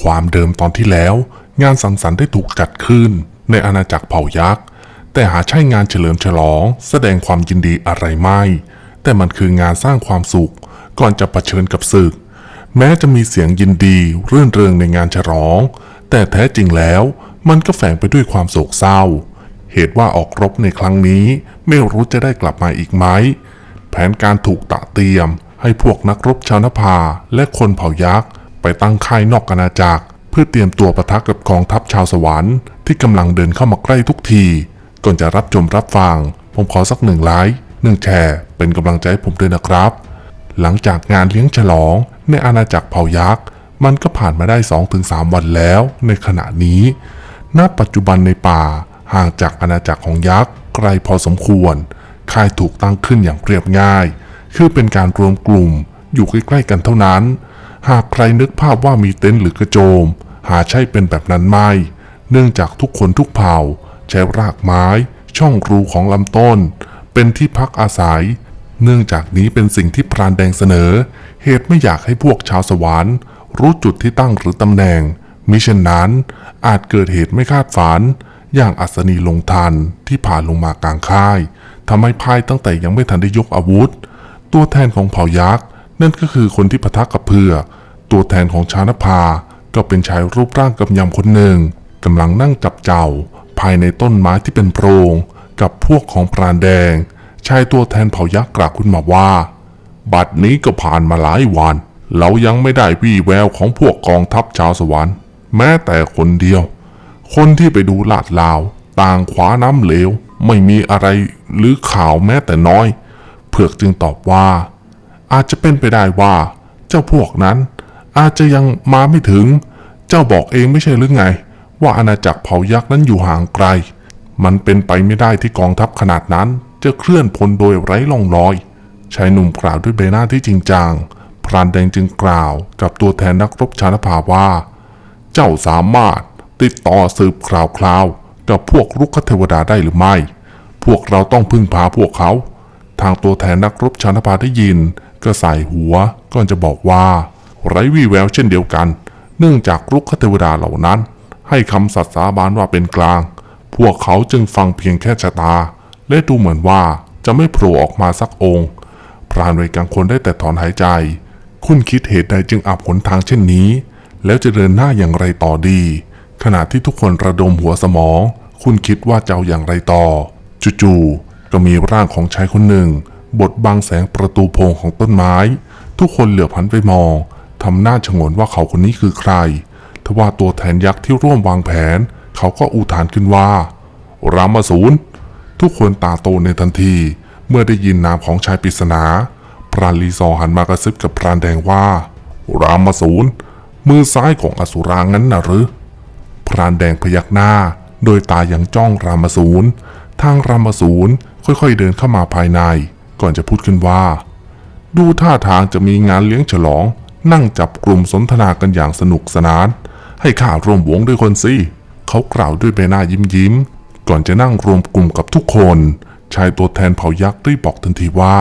ความเดิมตอนที่แล้ว งานสังสรรค์ได้ถูกจัดขึ้น ในอาณาจักรเผ่ายักษ์ แต่หาใช่งานเฉลิมฉลอง แสดงความยินดีอะไรไม่ แต่มันคืองานสร้างความสุข ก่อนจะะเผชิญกับศึก แม้จะมีเสียงยินดีรื่นเริงในงานฉลอง แต่แท้จริงแล้ว มันก็แฝงไปด้วยความโศกเศร้า เหตุว่าออกรบในครั้งนี้ ไม่รู้จะได้กลับมาอีกไหมแผนการถูกตะเตรียมให้พวกนักรบชาวนภาและคนเผ่ายักษ์ ตั้งค่ายนอกอาณาจักร เพื่อเตรียมตัวประทะกับกองทัพชาวสวรรค์ที่กำลังเดินเข้ามาใกล้ทุกที ก่อนจะรับชมรับฟัง ผมขอสักหนึ่งไลค์หนึ่งแชร์ เป็นกำลังใจให้ผมด้วยนะครับ หลังจากงานเลี้ยงฉลองในอาณาจักรเผ่ายักษ์ มันก็ผ่านมาได้ 2-3 วันแล้วในขณะนี้ณปัจจุบันในป่าห่างจากอาณาจักรของยักษ์ไกลพอสมควร ค่ายถูกตั้งขึ้นอย่างเรียบง่าย คือเป็นการรวมกลุ่มอยู่ใกล้ๆกันเท่านั้น หากใครนึกภาพว่ามีเต็นท์หรือกระโจม หาใช่เป็นแบบนั้นไม่ เนื่องจากทุกคนทุกเผ่า ใช้รากไม้ ช่องรูของลำต้น เป็นที่พักอาศัย เนื่องจากนี้เป็นสิ่งที่พรานแดงเสนอ เหตุไม่อยากให้พวกชาวสวรรค์รู้จุดที่ตั้งหรือตำแหน่ง มิเช่นนั้นอาจเกิดเหตุไม่คาดฝัน อย่างอัศนีลงทันที่ผ่านลงมากลางค่ายทำให้พ่ายตั้งแต่ยังไม่ทันได้ยกอาวุธ ตัวแทนของเผ่ายักษ์ นั่นก็คือคนที่ปะทะกับเพื่อ ตัวแทนของชานภาก็เป็นชายรูปร่างกำยำคนหนึ่งกำลังนั่งจับเจ้า ภายในต้นไม้ที่เป็นโพรง กับพวกของพรานแดง ชายตัวแทนเผ่ายักษ์กล่าวขึ้นมาว่า บัดนี้ก็ผ่านมาหลายวัน เรายังไม่ได้วี่แววของพวกกองทัพชาวสวรรค์ แม้แต่คนเดียว คนที่ไปดูลาดลาว ต่างขวาน้ำเหลว ไม่มีอะไรหรือข่าวแม้แต่น้อย เผือกจึงตอบว่า อาจจะเป็นไปได้ว่า เจ้าพวกนั้น อาจจะยังมาไม่ถึง เจ้าบอกเองไม่ใช่หรือไง ว่าอาณาจักรเผ่ายักษ์นั้นอยู่ห่างไกล มันเป็นไปไม่ได้ที่กองทัพขนาดนั้นจะเคลื่อนพลโดยไร้ล่องรอยชายหนุ่มกล่าวด้วยใบหน้าที่จริงจังพรานแดงจึงกล่าวกับตัวแทนนักรบชานภาว่า เจ้าสามารถติดต่อสืบคราวคราวๆกับพวกลุกเทวดาได้หรือไม่ พวกเราต้องพึ่งพาพวกเขา ทางตัวแทนนักรบชานภาได้ยิน ก็ใส่หัวก่อนจะบอกว่า ไร้วี่แววเช่นเดียวกัน เนื่องจากลุกคเทวดาเหล่านั้น ให้คำสัตย์สาบานว่าเป็นกลาง พวกเขาจึงฟังเพียงแค่ชะตา และดูเหมือนว่าจะไม่โผล่ออกมาสักองค์พรานเวกังคนได้แต่ถอนหายใจ คุณคิดเหตุใดจึงอาบหนทางเช่นนี้ แล้วจะเดินหน้าอย่างไรต่อดี ขณะที่ทุกคนระดมหัวสมอง คุณคิดว่าจะเอาอย่างไรต่อ จู่ๆก็มีร่างของชายคนหนึ่ง บดบังแสงประตูโพรงของต้นไม้ ทุกคนเหลือบหันไปมองทำหน้าชงนว่าเขาคนนี้คือใคร ทว่าตัวแทนยักษ์ที่ร่วมวางแผน เขาก็อุทานขึ้นว่า รามาสูรทุกคนตาโตในทันที เมื่อได้ยินนามของชายปริศนาพรานลีซอหันมากระซิบกับพรานแดงว่า รามาสูรมือซ้ายของอสุรางั้นนะหรือพรานแดงพยักหน้า โดยตายังจ้องรามาสูรทางรามาสูรค่อยๆเดินเข้ามาภายใน ก่อนจะพูดขึ้นว่า ดูท่าทางจะมีงานเลี้ยงฉลอง นั่งจับกลุ่มสนทนากันอย่างสนุกสนาน ให้ข้าร่วมวงด้วยคนสิเขากล่าวด้วยใบหน้ายิ้มยิ้มๆก่อนจะนั่งรวมกลุ่มกับทุกคน ชายตัวแทนเผ่ายักษ์รีบบอกทันทีว่า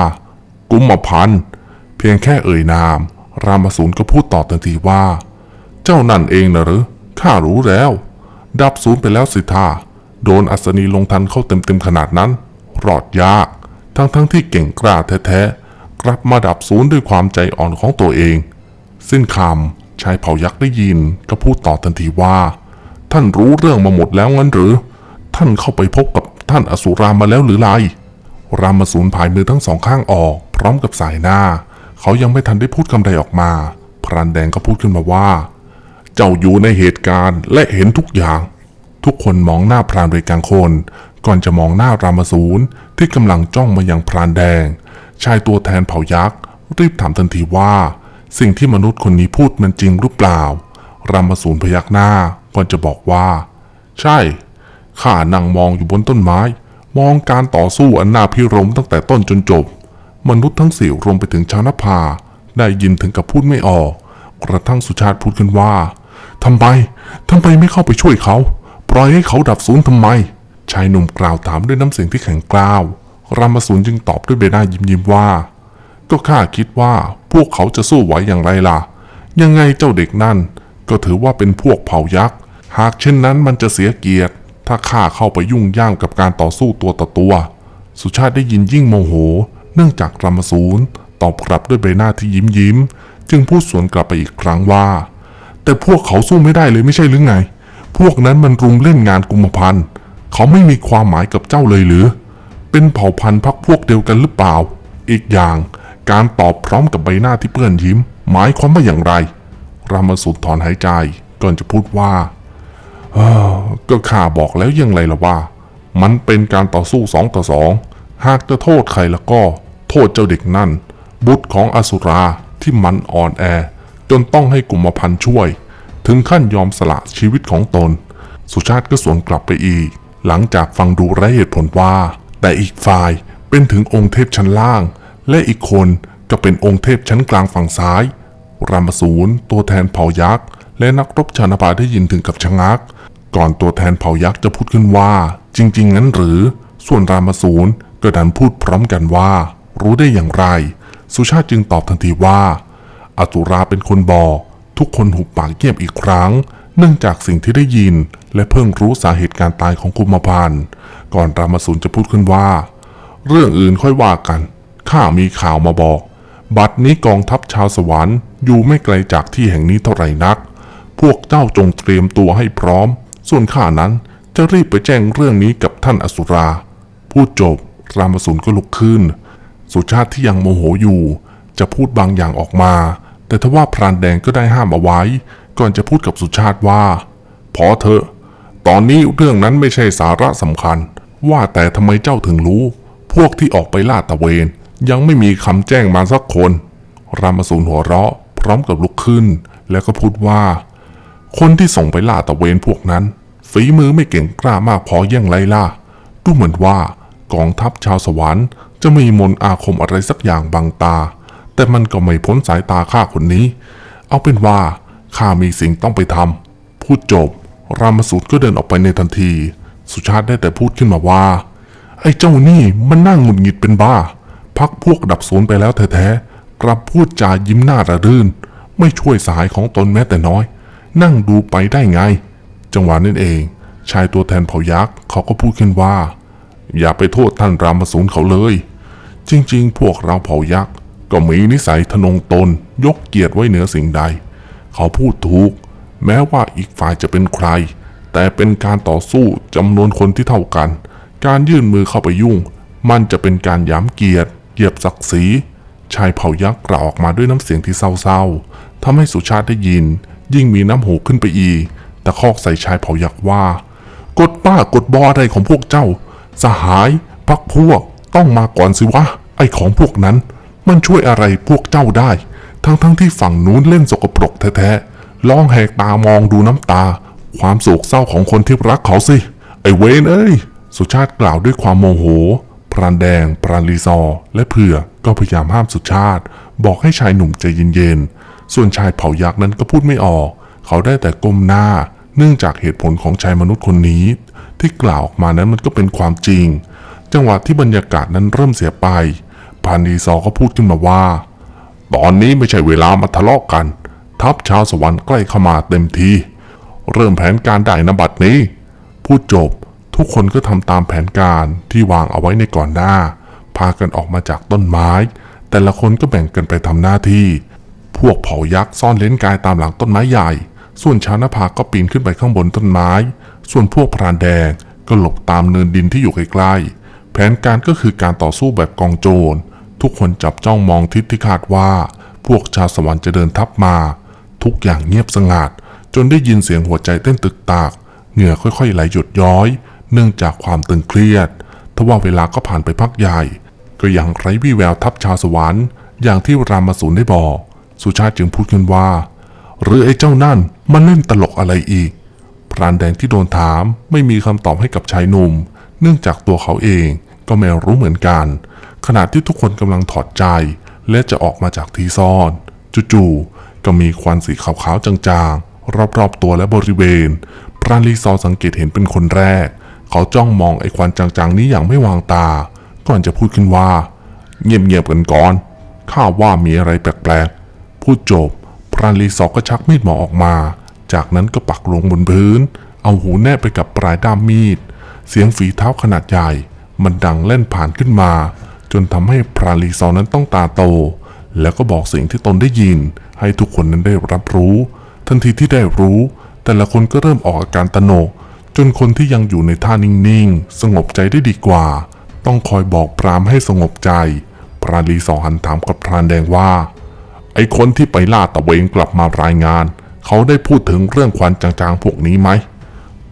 กุมมพันเพียงแค่เอ่ยนาม รามสูรก็พูดต่อทันทีว่า เจ้านั่นเองนะหรือข้ารู้แล้ว ดับศูนย์ไปแล้วสิท่าโดนอัศนีลงทันเข้าเต็มๆขนาดนั้น รอดยาก ทั้งๆที่เก่งกล้าแท้ๆ กลับมาดับศูนย์ด้วยความใจอ่อนของตัวเอง สิ้นคำชายเผ่ายักษ์ได้ยินก็พูดต่อทันทีว่า ท่านรู้เรื่องมาหมดแล้วงั้นหรือ ท่านเข้าไปพบกับท่านอสุรามาแล้วหรือไรรามสูรผายมือทั้งสองข้างออก พร้อมกับสายหน้า เขายังไม่ทันได้พูดคำใดออกมา พรานแดงก็พูดขึ้นมาว่า เจ้าอยู่ในเหตุการณ์และเห็นทุกอย่าง ทุกคนมองหน้าพรานเรกลางคน ก่อนจะมองหน้ารามสูรที่กำลังจ้องมายังพรานแดง ชายตัวแทนเผ่ายักษ์ รีบถามทันทีว่า สิ่งที่มนุษย์คนนี้พูดมันจริงหรือเปล่า รามสูรพยักหน้าก่อนจะบอกว่า ใช่ข้านั่งมองอยู่บนต้นไม้ มองการต่อสู้อันน่าพิรมตั้งแต่ต้นจนจบ มนุษย์ทั้งสี่รวมไปถึงชาวนภา ได้ยินถึงกับพูดไม่ออก กระทั่งสุชาติพูดขึ้นว่าทำไมทำไมไม่เข้าไปช่วยเขา ปล่อยให้เขาดับศูนย์ทำไม ชายหนุ่มกล่าวถามด้วยน้ำเสียงที่แข็งกร้าวรามสูรจึงตอบด้วยใบหน้ายิ้มยิ้มๆว่า ก็ข้าคิดว่าพวกเขาจะสู้ไหวอย่างไรล่ะ ยังไงเจ้าเด็กนั่น ก็ถือว่าเป็นพวกเผ่ายักษ์ หากเช่นนั้นมันจะเสียเกียรติ ถ้าข้าเข้าไปยุ่งย่ามกับการต่อสู้ตัวต่อตัว สุชาติได้ยินยิ่งโมโห เนื่องจากรามสูรตอบกลับด้วยใบหน้าที่ยิ้มยิ้ม จึงพูดสวนกลับไปอีกครั้งว่า แต่พวกเขาสู้ไม่ได้เลยไม่ใช่หรือไง พวกนั้นมันรุมเล่นงานกุมพันธ์ เขาไม่มีความหมายกับเจ้าเลยหรือ เป็นเผ่าพันธุ์พักพวกเดียวกันหรือเปล่า อีกอย่างการตอบพร้อมกับใบหน้าที่เปื้อนยิ้ม หมายความว่าอย่างไร รามสูรถอนหายใจก่อนจะพูดว่าออก็ข้าบอกแล้วยังไงล่ะว่า มันเป็นการต่อสู้สองต่อสองหากจะโทษใครแล้วก็ โทษเจ้าเด็กนั่น บุตรของอสุราที่มันอ่อนแอ จนต้องให้กลุ่มพันธ์ช่วย ถึงขั้นยอมสละชีวิตของตน สุชาติก็สวนกลับไปอีก หลังจากฟังดูไร้เหตุผลว่า แต่อีกฝ่ายเป็นถึงองค์เทพชั้นล่าง และอีกคนก็เป็นองค์เทพชั้นกลางฝั่งซ้าย รามสูรตัวแทนเผ่ายักษ์ และนักรบชานาภาได้ยินถึงกับชะงัก ก่อนตัวแทนเผ่ายักษ์จะพูดขึ้นว่า จริงๆงั้นหรือ ส่วนรามสูรก็ดันพูดพร้อมกันว่า รู้ได้อย่างไร สุชาติจึงตอบทันทีว่าอตุราเป็นคนบอกทุกคนหุบปากเงียบอีกครั้ง เนื่องจากสิ่งที่ได้ยิน และเพิ่งรู้สาเหตุการตายของกุมพันก่อนรามาสูรจะพูดขึ้นว่า เรื่องอื่นค่อยว่ากัน ข้ามีข่าวมาบอก บัดนี้กองทัพชาวสวรรค์อยู่ไม่ไกลจากที่แห่งนี้เท่าไหร่นัก พวกเจ้าจงเตรียมตัวให้พร้อม ส่วนข้านั้นจะรีบไปแจ้งเรื่องนี้กับท่านอสุรา พูดจบ รามสูรก็ลุกขึ้น สุชาติที่ยังโมโหอยู่ จะพูดบางอย่างออกมา แต่ทว่าพรานแดงก็ได้ห้ามเอาไว้ ก่อนจะพูดกับสุชาติว่า พอเถอะ ตอนนี้เรื่องนั้นไม่ใช่สาระสำคัญ ว่าแต่ทำไมเจ้าถึงรู้ พวกที่ออกไปล่าตะเวน ยังไม่มีคำแจ้งมาสักคน รามสูรหัวเราะ พร้อมกับลุกขึ้น แล้วก็พูดว่า คนที่ส่งไปล่าตะเวนพวกนั้น ฝีมือไม่เก่งกล้ามากพอเยี่ยงไรล่ะดูเหมือนว่ากองทัพชาวสวรรค์ จะมีมนต์อาคมอะไรสักอย่างบังตา แต่มันก็ไม่พ้นสายตาข้าคนนี้ เอาเป็นว่า ข้ามีสิ่งต้องไปทำพูดจบ รามสูตรก็เดินออกไปในทันที สุชาติได้แต่พูดขึ้นมาว่า ไอ้เจ้านี่มันนั่งหงุดหงิดเป็นบ้า พักพวกดับศูนย์ไปแล้วแท้ๆกลับพูดจายิ้มหน้าระรื่น ไม่ช่วยสายของตนแม้แต่น้อย นั่งดูไปได้ไง จังหวะนั้นเอง ชายตัวแทนเผ่ายักษ์เขาก็พูดขึ้นว่า อย่าไปโทษท่านรามสูรเขาเลย จริง ๆ พวกเราเผ่ายักษ์ก็มีนิสัยทะนงตนยกเกียรติไว้เหนือสิ่งใด เขาพูดถูก แม้ว่าอีกฝ่ายจะเป็นใคร แต่เป็นการต่อสู้จำนวนคนที่เท่ากัน การยื่นมือเข้าไปยุ่ง มันจะเป็นการย้ำเกียรติเหยียบศักดิ์ศรีชายเผ่ายักษ์กล่าวออกมาด้วยน้ำเสียงที่เศร้าๆทำให้สุชาติได้ยิน ยิ่งมีน้ำหูขึ้นไปอีกแต่คอกใส่ชายเผ่ายักษ์ว่ากดป้ากดบออะไรของพวกเจ้า สหายพักพวกต้องมาก่อนสิวะไอของพวกนั้น มันช่วยอะไรพวกเจ้าได้ ทั้งๆทที่ฝั่งนู้นเล่นสกปรกแท้ๆร้องแหกตามองดูน้ำตา ความโศกเศร้าของคนที่รักเขาสิ ไอเวนเอ้ย สุชาติกล่าวด้วยความโมโห พรานแดงปรานลีซอ และเผื่อก็พยายามห้ามสุชาติ บอกให้ชายหนุ่มใจเย็นๆ ส่วนชายเผายักษ์นั้นก็พูดไม่ออก เขาได้แต่ก้มหน้า เนื่องจากเหตุผลของชายมนุษย์คนนี้ ที่กล่าวออกมานั้นมันก็เป็นความจริง จังหวะที่บรรยากาศนั้นเริ่มเสียไปพรานลีซอก็พูดขึ้นมาว่า ตอนนี้ไม่ใช่เวลามาทะเลาะกัน ทัพชาวสวรรค์ใกล้เข้ามาเต็มที เริ่มแผนการได้นบัดนี้ พูดจบทุกคนก็ทำตามแผนการที่วางเอาไว้ในก่อนหน้า พากันออกมาจากต้นไม้ แต่ละคนก็แบ่งกันไปทำหน้าที่ พวกเผ่ายักษ์ซ่อนเลนกายตามหลังต้นไม้ใหญ่ ส่วนชาวนภาก็ปีนขึ้นไปข้างบนต้นไม้ ส่วนพวกพรานแดงก็หลบตามเนินดินที่อยู่ใกล้ๆแผนการก็คือการต่อสู้แบบกองโจร ทุกคนจับจ้องมองทิศที่คาดว่า พวกชาวสวรรค์จะเดินทับมา ทุกอย่างเงียบสงัดจนได้ยินเสียงหัวใจเต้นตึกตาก เหงื่อค่อยๆไหลหยดย้อย เนื่องจากความตึงเครียดทว่าเวลาก็ผ่านไปพักใหญ่ ก็ยังไร้วี่แววทัพชาวสวรรค์ อย่างที่รามสูรได้บอก สุชาติจึงพูดขึ้นว่า หรือไอ้เจ้านั่นมันเล่นตลกอะไรอีก พรานแดงที่โดนถามไม่มีคำตอบให้กับชายหนุ่ม เนื่องจากตัวเขาเองก็ไม่รู้เหมือนกัน ขณะที่ทุกคนกำลังถอดใจ และจะออกมาจากที่ซ่อนจู่ๆก็มีควันสีขาวๆจางๆ รอบๆตัวและบริเวณ พรานลีซอสังเกตเห็นเป็นคนแรก เขาจ้องมองไอ้ควันจางๆ นี้อย่างไม่วางตา ก่อนจะพูดขึ้นว่า เงียบๆกันก่อนข้าว่ามีอะไรแปลกๆ พูดจบ พรานลีซอร์ก็ชักมีดหมอออกมา จากนั้นก็ปักลงบนพื้น เอาหูแนบไปกับปลายด้ามมีด เสียงฝีเท้าขนาดใหญ่ มันดังเล่นผ่านขึ้นมา นทำให้พรานลีซอนั้นต้องตาโต แล้วก็บอกสิ่งที่ตนได้ยิน ให้ทุกคนนั้นได้รับรู้ ทันทีที่ได้รู้ แต่ละคนก็เริ่มออกอาการตระหนก จนคนที่ยังอยู่ในท่านิ่งๆ สงบใจได้ดีกว่า ต้องคอยบอกปรามให้สงบใจ พรานลีซอหันถามกับพรานแดงว่า ไอ้คนที่ไปล่าตะเวนกลับมารายงาน เขาได้พูดถึงเรื่องควันจางๆพวกนี้ไหม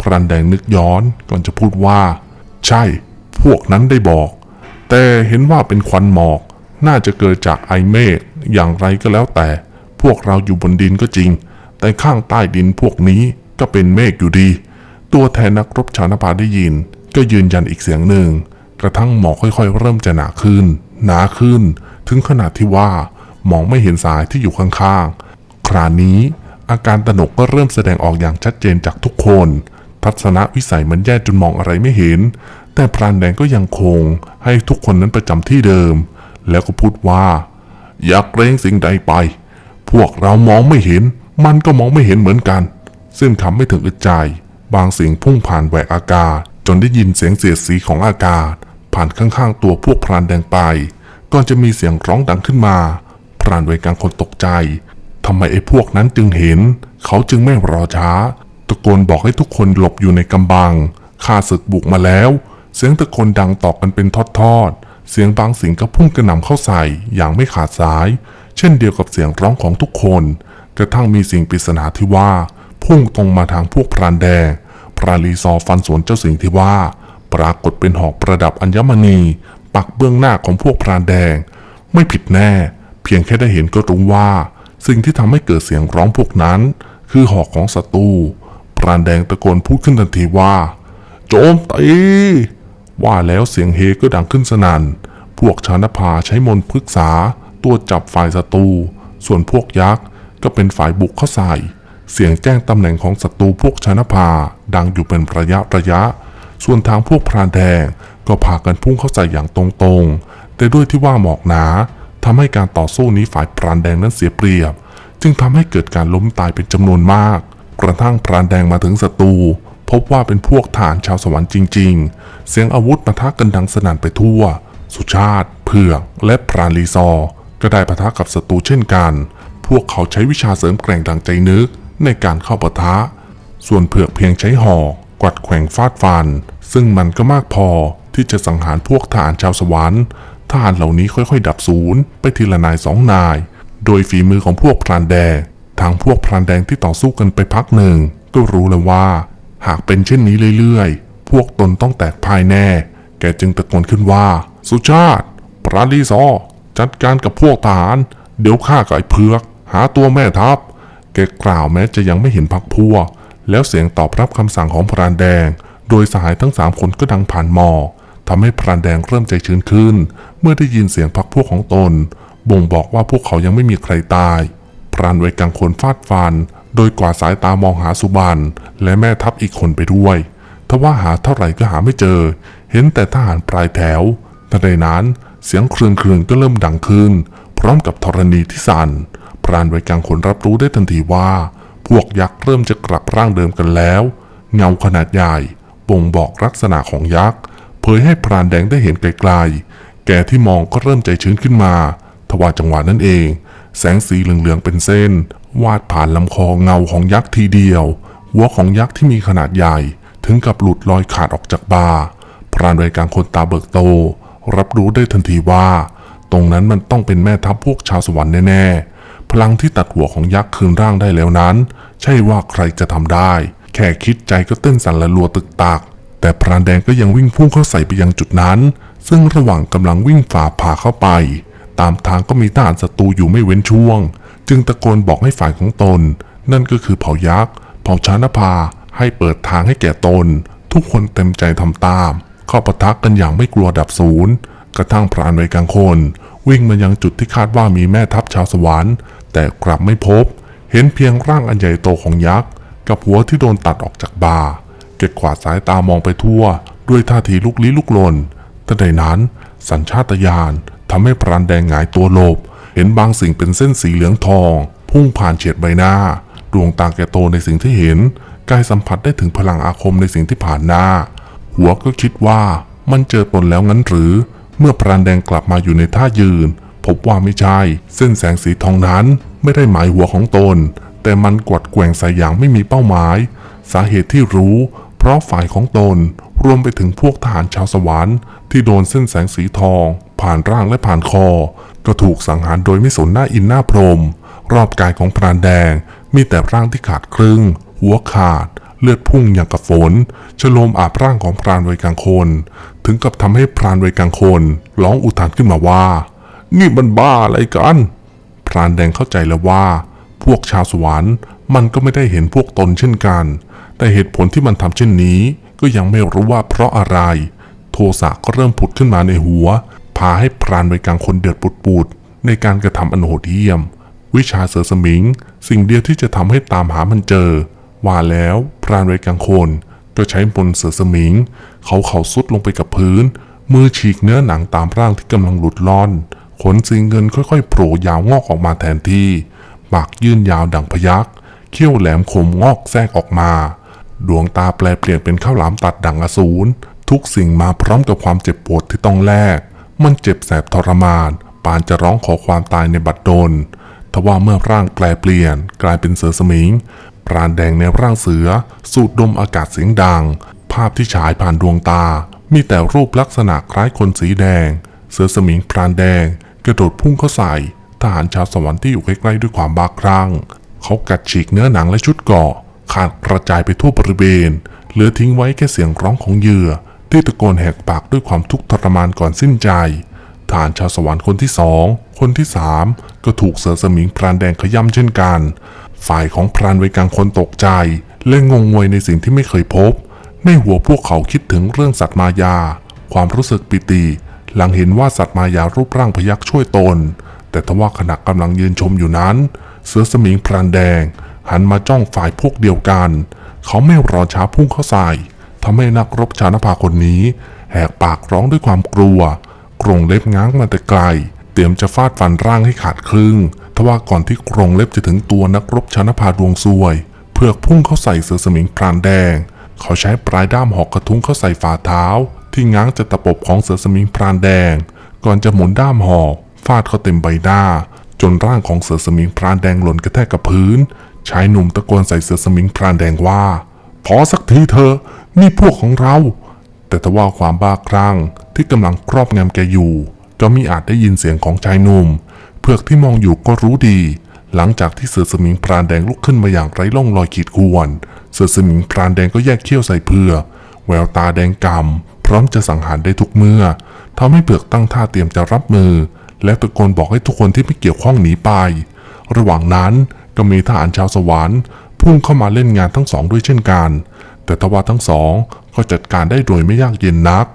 พรานแดงนึกย้อนก่อนจะพูดว่า ใช่ พวกนั้นได้บอก แต่เห็นว่าเป็นควันหมอก น่าจะเกิดจากไอเมฆอย่างไรก็แล้วแต่ พวกเราอยู่บนดินก็จริง แต่ข้างใต้ดินพวกนี้ก็เป็นเมฆอยู่ดี ตัวแทนนักรบชาวนภาได้ยิน ก็ยืนยันอีกเสียงหนึ่ง กระทั่งหมอกค่อยๆ เริ่มจะหนาขึ้น หนาขึ้น ถึงขนาดที่ว่ามองไม่เห็นสายที่อยู่ข้างๆ คราวนี้อาการตนกก็เริ่มแสดงออกอย่างชัดเจนจากทุกคน ทัศนวิสัยมันแย่จนมองอะไรไม่เห็น แต่พรานแดงก็ยังคงให้ทุกคนนั้นประจำที่เดิม แล้วก็พูดว่า อย่าเกรงสิ่งใดไป พวกเรามองไม่เห็น มันก็มองไม่เห็นเหมือนกัน ซึ่งทำไม่ถึงอึดใจ บางเสียงพุ่งผ่านแหวกอากาศ จนได้ยินเสียงเสียดสีของอากาศ ผ่านข้างๆ ตัวพวกพรานแดงไปก่อนจะมีเสียงร้องดังขึ้นมา พรานเวกลางคนตกใจทำไมไอ้พวกนั้นจึงเห็น เขาจึงไม่รอช้า ตะโกนบอกให้ทุกคนหลบอยู่ในกำบังข้าศึกบุกมาแล้ว เสียงตะโกนดังตอกันเป็นทอดๆ เสียงบางสิ่งก็พุ่งกระหน่ำเข้าใส่อย่างไม่ขาดสาย เช่นเดียวกับเสียงร้องของทุกคน กระทั่งมีสิ่งปริศนาที่ว่า พุ่งตรงมาทางพวกพรานแดง พรานลีซอฟันสวนเจ้าสิ่งที่ว่า ปรากฏเป็นหอกประดับอัญมณี ปักเบื้องหน้าของพวกพรานแดง ไม่ผิดแน่ เพียงแค่ได้เห็นก็รู้ว่า สิ่งที่ทำให้เกิดเสียงร้องพวกนั้น คือหอกของศัตรูพรานแดงตะโกนพูดขึ้นทันทีว่า โจมตี ว่าแล้วเสียงเฮก็ดังขึ้นสนัน่น พวกชานภาใช้มนต์พฤกษา ตัวจับฝ่ายศัตรู ส่วนพวกยักษ์ก็เป็นฝ่ายบุกเข้าใส่ เสียงแจ้งตำแหน่งของศัตรูพวกชานภาดังอยู่เป็นระยะระยะ ส่วนทางพวกพรานแดงก็พากันพุ่งเข้าใส่อย่างตรงๆ แต่ด้วยที่ว่าหมอกหนาทำให้การต่อสู้นี้ฝ่ายพรานแดงนั้นเสียเปรียบ จึงทำให้เกิดการล้มตายเป็นจำนวนมาก กระทั่งพรานแดงมาถึงศัตรูพบว่าเป็นพวกฐานชาวสวรรค์จริง ๆ เสียงอาวุธปะทะกันดังสนั่นไปทั่ว สุชาติ เผือก และพรานลีซอก็ได้ปะทะกับศัตรูเช่นกัน พวกเขาใช้วิชาเสริมแกร่งดังใจนึกในการเข้าปะทะ ส่วนเผือกเพียงใช้หอกกวัดแขว่งฟาดฟัน ซึ่งมันก็มากพอที่จะสังหารพวกทหารชาวสวรรค์ทหารเหล่านี้ค่อยๆ ดับศูนย์ไปทีละนายสองนาย โดยฝีมือของพวกพรานแดงทางพวกพรานแดงที่ต่อสู้กันไปพักหนึ่ง ก็รู้แล้วว่า หากเป็นเช่นนี้เรื่อยๆ พวกตนต้องแตกพายแน่ แกจึงตะโกนขึ้นว่า สุชาติปราลีซอ จัดการกับพวกทหาร เดี๋ยวข้ากับไอ้เพือก หาตัวแม่ทัพ แกกล่าวแม้จะยังไม่เห็นพักพวก แล้วเสียงตอบรับคำสั่งของพรานแดง โดยสหายทั้งสามคนก็ดังผ่านมอทำให้พรานแดงเริ่มใจชื้นขึ้น เมื่อได้ยินเสียงพักพวกของตน บ่งบอกว่าพวกเขายังไม่มีใครตาย พรานไว้กลางคนฟาดฟัน โดยกวาดสายตามองหาสุบันและแม่ทัพอีกคนไปด้วย ทว่าหาเท่าไหร่ก็หาไม่เจอ เห็นแต่ทหารปลายแถวทันใดนั้นเสียงเครืองเครืองก็เริ่มดังขึ้น พร้อมกับธรณีที่สั่นพรานไวกลางคนรับรู้ได้ทันทีว่า พวกยักษ์เริ่มจะกลับร่างเดิมกันแล้ว เงาขนาดใหญ่บ่งบอกลักษณะของยักษ์เผยให้พรานแดงได้เห็นไกลๆ แกที่มองก็เริ่มใจชื้นขึ้นมา ทว่าจังหวะนั้นเอง แสงสีเหลืองๆเป็นเส้น วาดผ่านลำคอเงาของยักษ์ทีเดียว หัวของยักษ์ที่มีขนาดใหญ่ ถึงกับหลุดลอยขาดออกจากบาพรานไวยกลางคนตาเบิกโต รับรู้ได้ทันทีว่า ตรงนั้นมันต้องเป็นแม่ทัพพวกชาวสวรรค์แน่ๆ พลังที่ตัดหัวของยักษ์คืนร่างได้แล้วนั้น ใช่ว่าใครจะทำได้ แค่คิดใจก็เต้นสั่นละลัวตึกตัก แต่พรานแดงก็ยังวิ่งพุ่งเข้าใส่ไปยังจุดนั้น ซึ่งระหว่างกำลังวิ่งฝ่าผ่าเข้าไป ตามทางก็มีทหารศัตรูอยู่ไม่เว้นช่วง จึงตะโกนบอกให้ฝ่ายของตน นั่นก็คือเผ่ายักษ์ เผ่าชานภา ให้เปิดทางให้แก่ตน ทุกคนเต็มใจทำตาม เข้าปะทะกันอย่างไม่กลัวดับศูนย์ กระทั่งพรานไวกลางคน วิ่งมายังจุดที่คาดว่ามีแม่ทัพชาวสวรรค์ แต่กลับไม่พบ เห็นเพียงร่างอันใหญ่โตของยักษ์ กับหัวที่โดนตัดออกจากบ่าเก็บขวาสายตามองไปทั่ว ด้วยท่าทีลุกลี้ลุกลนแต่ในนั้น สัญชาตญาณทำให้พรานแดงหงายตัวหลบ เห็นบางสิ่งเป็นเส้นสีเหลืองทอง พุ่งผ่านเฉียดใบหน้า ดวงตาแกโตในสิ่งที่เห็น กายสัมผัสได้ถึงพลังอาคมในสิ่งที่ผ่านหน้า หัวก็คิดว่ามันเจอตนแล้วงั้นหรือ เมื่อพรานแดงกลับมาอยู่ในท่ายืน พบว่าไม่ใช่ เส้นแสงสีทองนั้นไม่ได้หมายหัวของตน แต่มันกวัดแกว่งใส่อย่างไม่มีเป้าหมาย สาเหตุที่รู้ เพราะฝ่ายของตนรวมไปถึงพวกทหารชาวสวรรค์ที่โดนเส้นแสงสีทอง ผ่านร่างและผ่านคอ ก็ถูกสังหารโดยไม่สนหน้าอินหน้าพรหมรอบกายของพรานแดงมีแต่ร่างที่ขาดครึ่ง หัวขาด เลือดพุ่งอย่างกับฝนชโลมอาบร่างของพรานวัยกลางคน ถึงกับทำให้พรานวัยกลางคนร้องอุทานขึ้นมาว่า นี่มันบ้าอะไรกัน พรานแดงเข้าใจแล้วว่า พวกชาวสวรรค์มันก็ไม่ได้เห็นพวกตนเช่นกัน แต่เหตุผลที่มันทำเช่นนี้ ก็ยังไม่รู้ว่าเพราะอะไร โทสะก็เริ่มผุดขึ้นมาในหัว พาให้พรานวัยกลางคนเดือดปุดๆในการกระทำอันโหดเหี้ยมวิชาเสือสมิง สิ่งเดียวที่จะทำให้ตามหามันเจอ ว่าแล้วพรานวัยกลางคนก็ใช้มนเสือสมิง เขาเข่าสุดลงไปกับพื้น มือฉีกเนื้อหนังตามร่างที่กำลังหลุดล่อน ขนสีเงินค่อยๆโผล่ยาวงอกออกมาแทนที่ ปากยื่นยาวดังพยักเขี้ยวแหลมคมงอกแทรกออกมา ดวงตาแปลเปลี่ยนเป็นข้าวหลามตัดดังอสูร ทุกสิ่งมาพร้อมกับความเจ็บปวดที่ต้องแลก มันเจ็บแสบทรมาน ปานจะร้องขอความตายในบัดดลทว่าเมื่อร่างแปลเปลี่ยน กลายเป็นเสือสมิง ปราณแดงในร่างเสือ สูดดมอากาศเสียงดัง ภาพที่ฉายผ่านดวงตา มีแต่รูปลักษณะคล้ายคนสีแดง เสือสมิงพรานแดง กระโดดพุ่งเข้าใส่ ทหารชาวสวรรค์ที่อยู่ใกล้ๆด้วยความบ้าคลั่ง เขากัดฉีกเนื้อหนังและชุดเกราะขาดกระจายไปทั่วบริเวณ เหลือทิ้งไว้แค่เสียงร้องของเหยื่อ ที่ตะโกนแหกปากด้วยความทุกข์ทรมานก่อนสิ้นใจทหารชาวสวรรค์คนที่สอง คนที่สามก็ถูกเสือสมิงพรานแดงขย่ำเช่นกัน ฝ่ายของพรานไวยกลางคนตกใจ และงงงวยในสิ่งที่ไม่เคยพบ ในหัวพวกเขาคิดถึงเรื่องสัตว์มายา ความรู้สึกปิติ หลังเห็นว่าสัตว์มายารูปร่างพยักช่วยตน แต่ทว่าขณะกำลังยืนชมอยู่นั้น เสือสมิงพรานแดง หันมาจ้องฝ่ายพวกเดียวกัน เขาไม่รอช้าพุ่งเข้าใส่ทำให้นักรบชาวนภาคนนี้ แหกปากร้องด้วยความกลัวกรงเล็บง้างมาแต่ไกล เตรียมจะฟาดฟันร่างให้ขาดครึ่ง ทว่าก่อนที่กรงเล็บจะถึงตัวนักรบชานภาดวงซวย เพือกพุ่งเข้าใส่เสือสมิงพรานแดง เขาใช้ปลายด้ามหอกกระทุ้งเข้าใส่ฝ่าเท้า ที่ง้างจะตะปบของเสือสมิงพรานแดง ก่อนจะหมุนด้ามหอกฟาดเข้าเต็มใบหน้า จนร่างของเสือสมิงพรานแดงหล่นกระแทกกับพื้นชายหนุ่มตะโกนใส่เสือสมิงพรานแดงว่า พอสักทีเถอนี่พวกของเรา แต่ทว่าความบ้าคลั่งที่กำลังครอบงำแกอยู่ ก็มิอาจได้ยินเสียงของชายหนุ่ม เพือกที่มองอยู่ก็รู้ดี หลังจากที่เสือสมิงพรานแดงลุกขึ้นมาอย่างไร้ร่องรอยขีดข่วน เสือสมิงพรานแดงก็แยกเขี้ยวใส่เพือกแววตาแดงกำพร้อมจะสังหารได้ทุกเมื่อทำให้เผือกตั้งท่าเตรียมจะรับมือ และตะโกนบอกให้ทุกคนที่ไม่เกี่ยวข้องหนีไป ระหว่างนั้นก็มีทหารชาวสวรรค์พุ่งเข้ามาเล่นงานทั้งสองด้วยเช่นกัน แต่ทว่าทั้งสองก็จัดการได้โดยไม่ยากเย็นนัก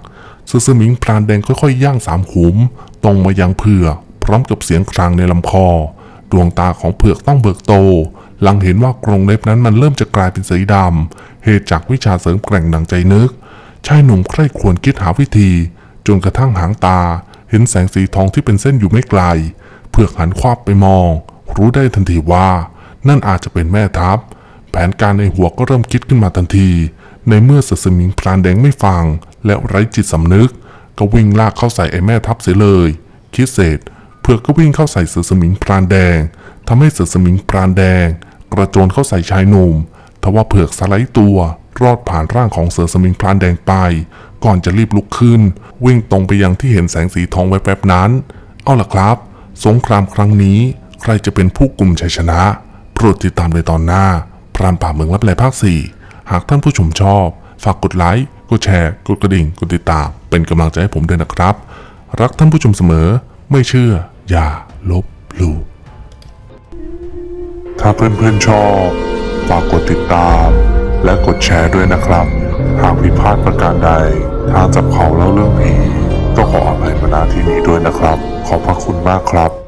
เสือสมิงพรานแดงค่อยๆย่างสามขุม ตรงมายังเผือก ร้อมกับเสียงครางในลำคอ ดวงตาของเผือกต้องเบิกโต หลังเห็นว่ากรงเล็บนั้นมันเริ่มจะกลายเป็นสีดำเหตุจากวิชาเสริมแกร่งดังใจนึกชายหนุ่มใคร่ควญคิดหาวิธี จนกระทั่งหางตา เห็นแสงสีทองที่เป็นเส้นอยู่ไม่ไกล เผือกหันควับไปมอง รู้ได้ทันทีว่า นั่นอาจจะเป็นแม่ทัพ แผนการในหัวก็เริ่มคิดขึ้นมาทันที ในเมื่อสือสมิงพรานแดงไม่ฟัง และไร้จิตสำนึก ก็วิ่งลากเข้าใส่ไอ้แม่ทัพเสียเลย คิดเสร็จ เผือกก็วิ่งเข้าใส่เสือสมิงพรานแดงทำให้เสือสมิงพรานแดง กระโจนเข้าใส่ชายหนุ่มทว่าเผือกสไลด์ตัวรอดผ่านร่างของเสือสมิงพรานแดงไป ก่อนจะรีบลุกขึ้น วิ่งตรงไปยังที่เห็นแสงสีทองแวบๆนั้น เอาล่ะครับ สงครามครั้งนี้ ใครจะเป็นผู้กลุ่มชัยชนะ โปรดติดตามในตอนหน้า พรานป่าเมืองรับแลภาค 4 หากท่านผู้ชมชอบ ฝากกดไลค์ กดแชร์ กดกระดิ่ง กดติดตาม เป็นกำลังใจให้ผมด้วยนะครับ รักท่านผู้ชมเสมอ ไม่เชื่อ อย่าลบหลู่ถ้าเพื่อนๆชอบ ฝากกดติดตาม และกดแชร์ด้วยนะครับ หากผิดพลาดประการใด ทางจับเขาเล่าเรื่องผีก็ขออภัยมาณที่นี้ด้วยนะครับ ขอบพระคุณมากครับ